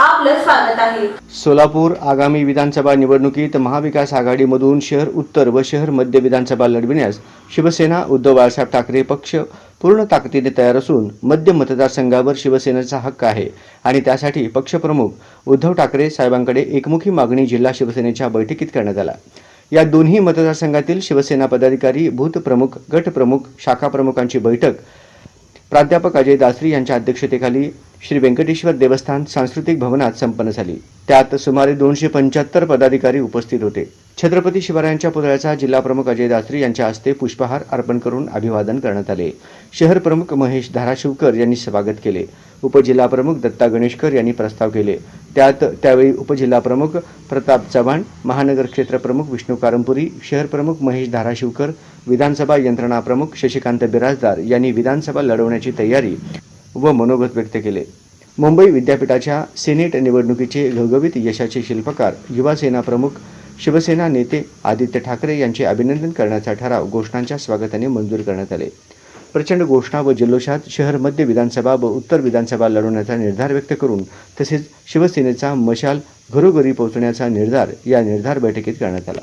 आपलं स्वागत आहे. सोलापूर आगामी विधानसभा निवडणुकीत महाविकास आघाडीमधून शहर उत्तर व शहर मध्य विधानसभा लढविण्यास शिवसेना उद्धव बाळासाहेब ठाकरे पक्ष पूर्ण ताकदीने तयार असून मध्य मतदारसंघावर शिवसेनेचा हक्क आहे. आणि त्यासाठी पक्षप्रमुख उद्धव ठाकरे साहेबांकडे एकमुखी मागणी जिल्हा शिवसेनेच्या बैठकीत करण्यात आला. या दोन्ही मतदारसंघातील शिवसेना पदाधिकारी बूथप्रमुख गटप्रमुख शाखा प्रमुखांची बैठक प्राध्यापक अजय दासरी यांच्या अध्यक्षतेखाली श्री व्यंकटेश्वर देवस्थान सांस्कृतिक भवनात संपन्न झाली. त्यात सुमारे दोनशे पंच्याहत्तर पदाधिकारी उपस्थित होते. छत्रपती शिवरायांच्या पुतळ्याचा जिल्हाप्रमुख अजय दासरी यांच्या हस्ते पुष्पहार अर्पण करून अभिवादन करण्यात आले. शहर प्रमुख महेश धाराशिवकर यांनी स्वागत केले. उपजिल्हाप्रमुख दत्ता गणेशकर यांनी प्रस्ताव केले. त्यात त्यावेळी उपजिल्हाप्रमुख प्रताप चव्हाण महानगर क्षेत्र प्रमुख विष्णू कारंपुरी शहर प्रमुख महेश धाराशिवकर विधानसभा यंत्रणा प्रमुख शशिकांत बिराजदार यांनी विधानसभा लढवण्याची तयारी व मनोगत व्यक्त केले. मुंबई विद्यापीठाच्या सिनेट निवडणुकीचे घवघवीत यशाचे शिल्पकार युवा सेना प्रमुख शिवसेना नेते आदित्य ठाकरे यांचे अभिनंदन करण्याचा ठराव घोषणांच्या स्वागताने मंजूर करण्यात आले. प्रचंड घोषणा व जल्लोषात शहर मध्य विधानसभा व उत्तर विधानसभा लढवण्याचा निर्धार व्यक्त करून तसेच शिवसेनेचा मशाल घरोघरी पोहोचण्याचा निर्धार या निर्धार बैठकीत करण्यात आला.